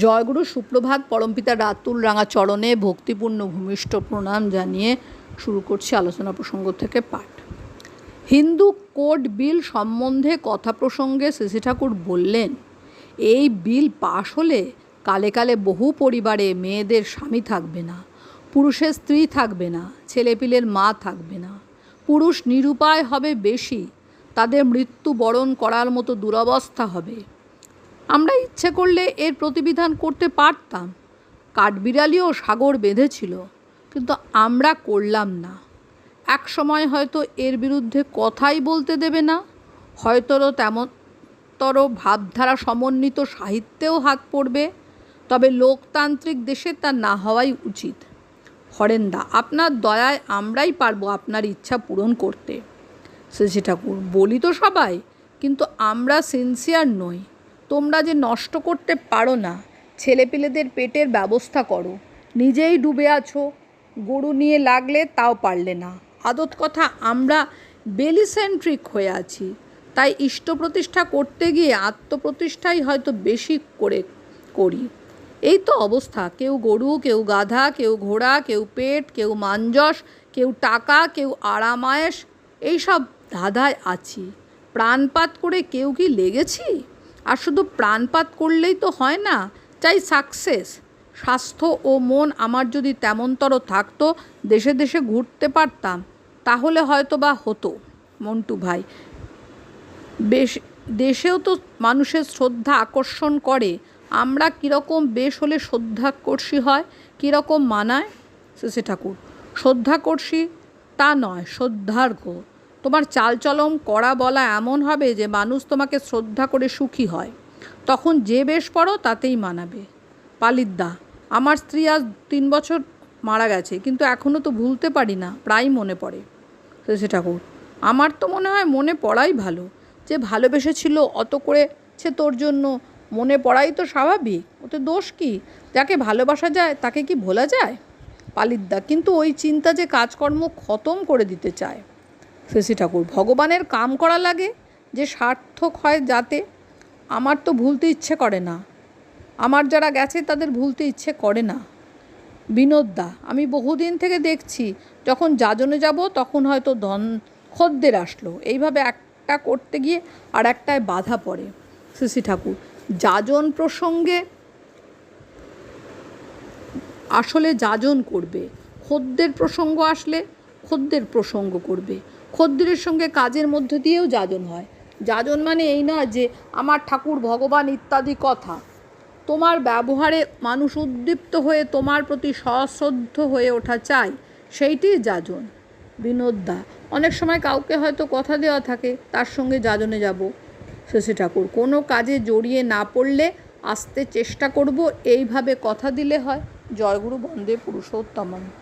জয়গুরু সুপ্রভাত, পরমপিতা রাতুল রাঙা চরণে ভক্তিপূর্ণ ভূমিষ্ঠ প্রণাম জানিয়ে শুরু করছি আলোচনা প্রসঙ্গ থেকে পাঠ। হিন্দু কোড বিল সম্বন্ধে কথা প্রসঙ্গে শ্রী ঠাকুর বললেন, এই বিল পাশ হলে কালে কালে বহু পরিবারে মেয়েদের স্বামী থাকবে না, পুরুষের স্ত্রী থাকবে না, ছেলেপিলের মা থাকবে না। পুরুষ নিরুপায় হবে বেশি, তাদের মৃত্যু বরণ করার মতো দুরবস্থা হবে। আমরা ইচ্ছে করলে এর প্রতিবিধান করতে পারতাম। কাঠবিড়ালিও সাগর বেঁধেছিল, কিন্তু আমরা করলাম না। এক সময় হয়তো এর বিরুদ্ধে কথাই বলতে দেবে না হয়তো তেমনতর ভাবধারা সমন্বিত সাহিত্যেও হাত পড়বে, তবে লোকতান্ত্রিক দেশে তা না হওয়াই উচিত। হরেন্দা, আপনার দয়ায় আমরাই পারব আপনার ইচ্ছা পূরণ করতে। শ্রী ঠাকুর, বলি তো সবাই, কিন্তু আমরা সিনসিয়ার নই। তোমরা যে নষ্ট করতে পারো না, ছেলেপিলেদের পেটের ব্যবস্থা করো। নিজেই ডুবে আছো, গরু নিয়ে লাগলে তাও পারলে না। আদত কথা, আমরা বেলিসেন্ট্রিক হয়ে আছি। তাই ইষ্ট প্রতিষ্ঠা করতে গিয়ে আত্মপ্রতিষ্ঠাই হয়তো বেশি করে করি। এই তো অবস্থা, কেউ গরু, কেউ গাধা, কেউ ঘোড়া, কেউ পেট, কেউ মাঞ্জস কেউ টাকা, কেউ আরামায়েশ, এইসব ধাঁধায় আছি। প্রাণপাত করে কেউ কি লেগেছি? আর শুধু প্রাণপাত করলেই তো হয় না, চাই সাকসেস স্বাস্থ্য ও মন আমার যদি তেমনতর থাকতো, দেশে দেশে ঘুরতে পারতাম, তাহলে হয়তো বা হতো, মন্টু ভাই। বেশ, দেশেও তো মানুষের শ্রদ্ধা আকর্ষণ করে। আমরা কীরকম বেশ হলে শ্রদ্ধাকর্ষী হয়, কীরকম মানায়? শ্রী ঠাকুর, শ্রদ্ধাকর্ষী তা নয়, শ্রদ্ধার্ঘ। তোমার চালচলম করা বলা এমন হবে যে মানুষ তোমাকে শ্রদ্ধা করে সুখী হয়। তখন যে বেশ পড়ো তাতেই মানাবে। পালিদ্দা, আমার স্ত্রী আজ তিন বছর মারা গেছে, কিন্তু এখনও তো ভুলতে পারি না প্রায় মনে পড়ে। শশী ঠাকুর, আমার তো মনে হয় মনে পড়াই ভালো। যে ভালোবেসেছিল অত করেছে তোর জন্য, মনে পড়াই তো স্বাভাবিক। ওতে দোষ কি? যাকে ভালোবাসা যায়, তাকে কি ভোলা যায়? পালিদ্দা, কিন্তু ওই চিন্তা যে কাজকর্ম খতম করে দিতে চায়। শশী ঠাকুর। ভগবানের কাম করা লাগে, যে সার্থক হয় যাতে, আমার তো ভুলতে ইচ্ছে করে না। আমার যারা গেছে তাদের ভুলতে ইচ্ছে করে না। বিনোদদা আমি বহুদিন থেকে দেখছি, যখন যাজনে যাব তখন হয়তো ধন খদ্দের আসলো। এইভাবে একটা করতে গিয়ে আর একটায় বাধা পড়ে শশী ঠাকুর। যাজন প্রসঙ্গে আসলে যাজন করবে। খদ্দের প্রসঙ্গ আসলে খদ্দের প্রসঙ্গ করবে। খদ্দের সঙ্গে কাজের মধ্যে দিয়েও যাজন হয়। যাজন মানে এই নয় যে, আমার ঠাকুর ভগবান ইত্যাদি কথা। তোমার ব্যবহারে মানুষ উদ্দীপ্ত হয়ে তোমার প্রতি সশ্রদ্ধ হয়ে ওঠা চাই, সেইটিই যাজন। বিনোদদা, অনেক সময় কাউকে হয়তো কথা দেওয়া থাকে, তার সঙ্গে যাজনে যাব। শশী ঠাকুর, কোনো কাজে জড়িয়ে না পড়লে আসতে চেষ্টা করব, এইভাবে কথা দিলে হয়। জয়গুরু বন্দে পুরুষোত্তমম।